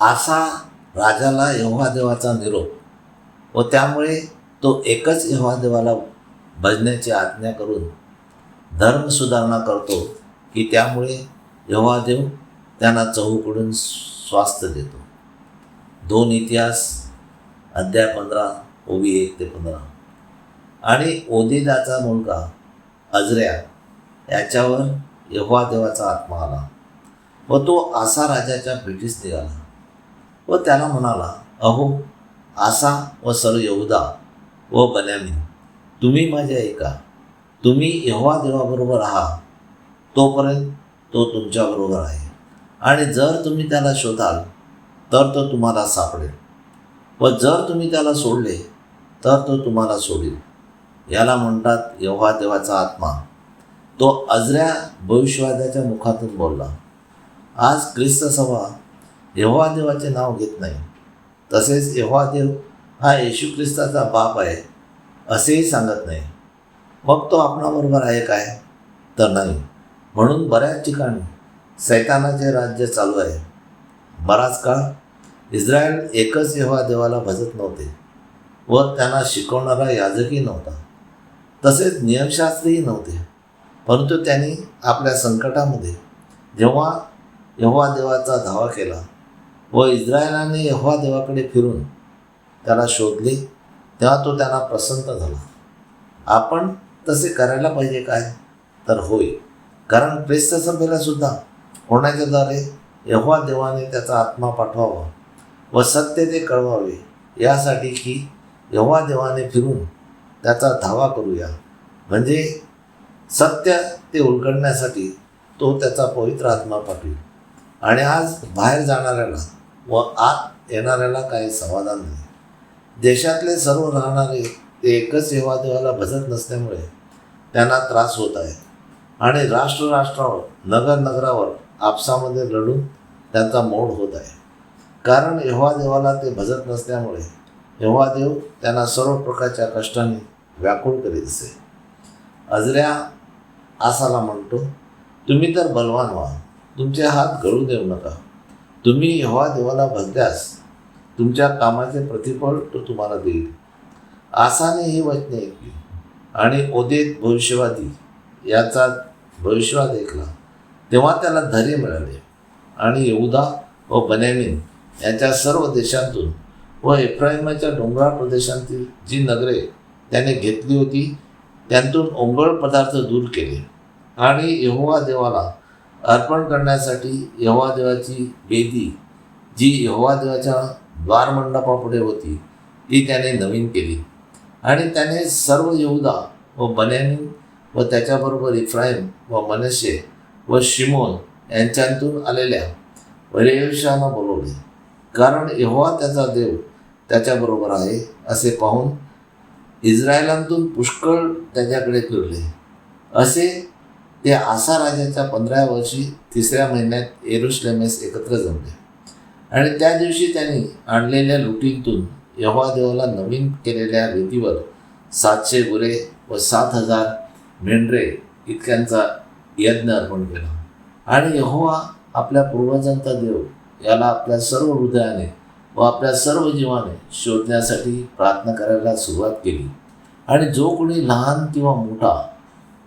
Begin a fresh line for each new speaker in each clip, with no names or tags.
असा राजाला यव्हादेवाचा निरोप. व त्यामुळे तो एकच यव्हादेवाला भजण्याची आज्ञा करून धर्म सुधारणा करतो की त्यामुळे यव्हादेव देव त्यांना चहूकडून स्वास्थ्य देतो. दोन इतिहास अध्याय पंधरा ओवी एक ते पंधरा. आणि ओदेदाचा मुलगा अजऱ्या याच्यावर यव्हादेवाचा आत्मा आला. व तो आसा राजाच्या भेटीस निघाला व त्याला म्हणाला अहो आसा व सर यहुदा व बन्यामीन तुम्ही माझे ऐका तुम्ही यहोवा देवाबरोबर आहात तोपर्यंत तो तुमच्याबरोबर आहे. आणि जर तुम्ही त्याला शोधाल तर तो तुम्हाला सापडेल. व जर तुम्ही त्याला सोडले तर तो तुम्हाला सोडेल. याला म्हणतात यव्हा देवाचा आत्मा. तो अजऱ्या भविष्यवाद्याच्या मुखातून बोलला आज ख्रिस्त सभा यहोवा देवाचे नाव घेत नाही. तसेच यहोवा देव हा येशू ख्रिस्ताचा बाप आहे असेही सांगत नाही. मग तो आपणाबरोबर आहे काय? तर नाही. म्हणून बऱ्याच ठिकाणी सैतानाचे राज्य चालू आहे. बराच काळ इस्रायल एकच यहोवा देवाला भजत नव्हते व त्यांना शिकवणारा याजकही नव्हता. तसेच नियमशास्त्रही नव्हते. परंतु त्यांनी आपल्या संकटामध्ये जेव्हा यहोवा देवाचा धावा केला व इस्रायलाने यहोवा देवाकडे फिरून त्याला शोधले तेव्हा तो त्यांना प्रसन्न झाला. आपण तसे करायला पाहिजे काय? तर होय. कारण ख्रिस्त सभेला सुद्धा होण्याच्याद्वारे यहोवा देवाने त्याचा आत्मा पाठवावा व सत्य ते कळवावे यासाठी की यहोवा देवाने फिरून त्याचा धावा करूया. म्हणजे सत्य ते उलगडण्यासाठी तो त्याचा पवित्र आत्मा पाठवेल. आणि आज बाहेर जाणाऱ्याला व आत येणाऱ्याला काही समाधान नाही. देशातले सर्व राहणारे ते एकच सेवा देवाला भजत नसल्यामुळे त्यांना त्रास होत आहे. आणि राष्ट्र राष्ट्रावर नगर नगरावर आपसामध्ये लढून त्यांचा मोड होत आहे. कारण यहोवा देवाला ते भजत नसल्यामुळे यहोवा देव त्यांना सर्व प्रकारच्या कष्टाने व्याकुळ करीत असे. अजऱ्या आसाला म्हणतो तुम्ही तर बलवान व्हा. तुमचे हात गळू देऊ नका. तुम्ही यहोवा देवाला भजल्यास तुमच्या कामाचे प्रतिफळ तो तुम्हाला देईल. आसाने ही वचने ऐकली आणि ओदेत भविष्यवादी याचा भविष्यवाद ऐकला. तेव्हा त्याला धैर्य मिळाले आणि येऊदा व बन्यामीन यांच्या सर्व देशांतून व एफ्राईमाच्या डोंगराळ प्रदेशांतील जी नगरे त्याने घेतली होती त्यांतून ओंगळ पदार्थ दूर केले आणि यहोवा देवाला अर्पण करण्यासाठी यवादेवाची बेदी जी यवादेवाच्या द्वारमंडपापुढे होती ती त्याने नवीन केली. आणि त्याने सर्व यहुदा व बन्यामीन व त्याच्याबरोबर इफ्राईम व मनशे व शिमोन यांच्यातून आलेल्या पर्यवेशांना बोलवले. कारण यहोवा त्याचा देव त्याच्याबरोबर आहे असे पाहून इस्रायलांतून पुष्कळ त्याच्याकडे फिरले. असे ते आसा राजाच्या पंधराव्या वर्षी तिसऱ्या महिन्यात एरुश्लेमेस एकत्र जमले. आणि त्या दिवशी त्यांनी आणलेल्या लुटीनतून यवादेवाला नवीन केलेल्या रीतीवर सातशे गुरे व सात हजार मेंढरे इतक्यांचा यज्ञ अर्पण केला. आणि यहोवा आपल्या पूर्वजांचा देव याला आपल्या सर्व हृदयाने व आपल्या सर्व जीवाने शोधण्यासाठी प्रार्थना करायला सुरुवात केली. आणि जो कोणी लहान किंवा मोठा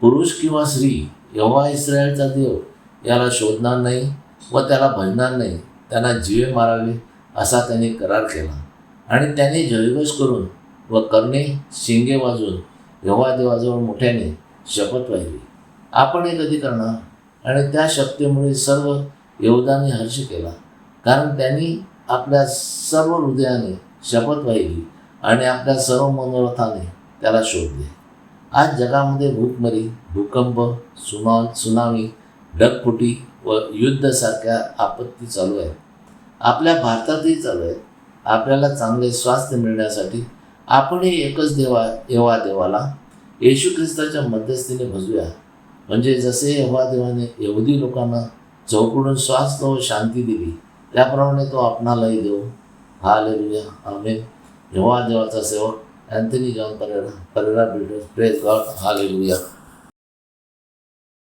पुरुष किंवा स्त्री यहोवा इस्रायलचा देव याला शोधणार नाही व त्याला भजणार नाही. त्यांना जीवे मारावे असा त्यांनी करार केला. आणि त्याने जयघोष करून व करणे शिंगे वाजून यहोवा देवाजवळ मोठ्याने शपथ वाहिली आपण हे कधी करणार? आणि त्या शक्तीमुळे सर्व योगदाने हर्ष केला. कारण त्यांनी आपल्या सर्व हृदयाने शपथ वाहिली आणि आपल्या सर्व मनोरथाने त्याला शोधले. आज जगामध्ये भूकमरी भूकंप सुना सुनामी ढगफुटी व युद्धसारख्या आपत्ती चालू आहेत. आपल्या भारतातही चालू आहेत. आपल्याला चांगले स्वास्थ्य मिळण्यासाठी आपणही एकच देवा येवा देवाला येशू ख्रिस्ताच्या मध्यस्थीने भजूया म्हणजे जसे येवा देवाने यहुदी लोकांना चौकडून स्वास्थ्य व शांती दिली त्याप्रमाणे तो आपणालाही देऊ हा लेलुया आम्ही येवा देवाचा सेवक Anthony John Pereira Pereira builders praise God हा लेलुया